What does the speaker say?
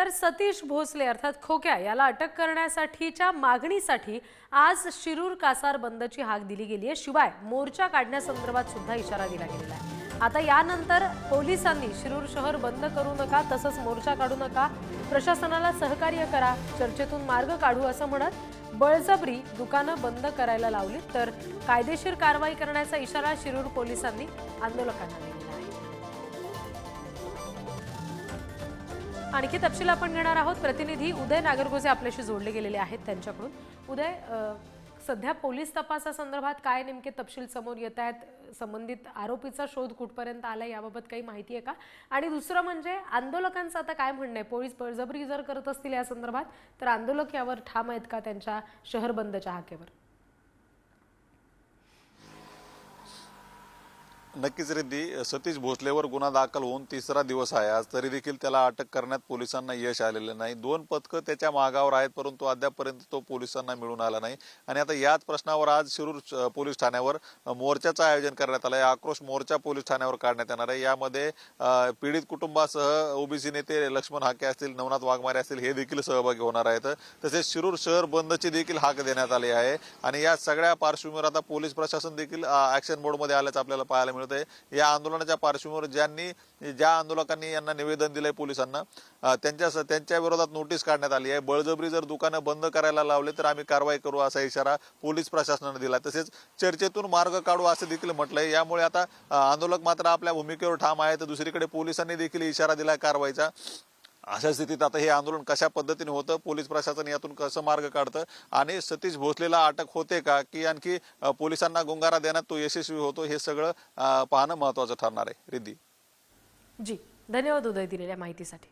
तर सतीश भोसले अर्थात खोक्या याला अटक करण्यासाठीच्या मागणीसाठी आज शिरूर कासार बंदची हाक दिली गेली आहे. शिवाय मोर्चा काढण्यासंदर्भात सुद्धा इशारा दिला गेलेला आहे. आता यानंतर पोलिसांनी शिरूर शहर बंद करू नका तसंच मोर्चा काढू नका. प्रशासनाला सहकार्य करा चर्चेतून मार्ग काढू असं म्हणत बळजबरी दुकानं बंद करायला लावली तर कायदेशीर कारवाई करण्याचा इशारा शिरूर पोलिसांनी आंदोलकांना दिला आणखी तपशील आपण घेणार आहोत. प्रतिनिधी उदय नागरगोजे आपल्याशी जोडले गेलेले आहेत त्यांच्याकडून. उदय सध्या पोलीस तपासासंदर्भात काय नेमके तपशील समोर येत आहेत? संबंधित आरोपीचा शोध कुठपर्यंत आला याबाबत काही माहिती आहे का? आणि दुसरं म्हणजे आंदोलकांचं आता काय म्हणणं आहे? पोलीस बळजबरी जर करत असतील या संदर्भात तर आंदोलक यावर ठाम आहेत का त्यांच्या शहर बंदच्या हाकेवर? नक्कीच रिद्धी सतीश भोसलेवर गुन्हा दाखल होऊन तिसरा दिवस आहे. आज तरी देखील त्याला अटक करण्यात पोलिसांना यश आलेलं नाही. दोन पथकं त्याच्या मागावर आहेत परंतु अद्यापपर्यंत तो पोलिसांना मिळून आला नाही. आणि आता याच प्रश्नावर आज शिरूर पोलीस ठाण्यावर मोर्चाचं आयोजन करण्यात आलं आहे आक्रोश मोर्चा पोलीस ठाण्यावर काढण्यात येणार आहे. यामध्ये पीडित कुटुंबासह ओबीसी नेते लक्ष्मण हाके असतील नवनाथ वाघमारे असतील हे देखील सहभागी होणार आहेत. तसेच शिरूर शहर बंदची देखील हाक देण्यात आली आहे. आणि या सगळ्या पार्श्वभूमीवर आता पोलीस प्रशासन देखील ॲक्शन मोडमध्ये आल्याचं आपल्याला पाहायला मिळत आहे या आंदोलनाच्या पार्श्वभूमीवर ज्यांनी ज्या आंदोलकांनी यांना निवेदन दिलंय पोलिसांना त्यांच्या त्यांच्या विरोधात नोटीस काढण्यात आली आहे. बळजबरी जर दुकानं बंद करायला लावले तर आम्ही कारवाई करू असा इशारा पोलीस प्रशासनाने दिला तसेच चर्चेतून मार्ग काढू असं देखील म्हटलंय. यामुळे आता आंदोलक मात्र आपल्या भूमिकेवर ठाम आहे. तर दुसरीकडे पोलिसांनी देखील इशारा दिला कारवाईचा. अशा स्थितीत आता हे आंदोलन कशा पद्धतीने होतं पोलीस प्रशासन यातून कसं मार्ग काढतं आणि सतीश भोसलेला अटक होते का की आणखी पोलिसांना गुंगारा देण्यात तो यशस्वी होतो हे सगळं पाहणं महत्वाचं ठरणार आहे. रिद्धी. जी धन्यवाद उदय दिलेल्या माहितीसाठी.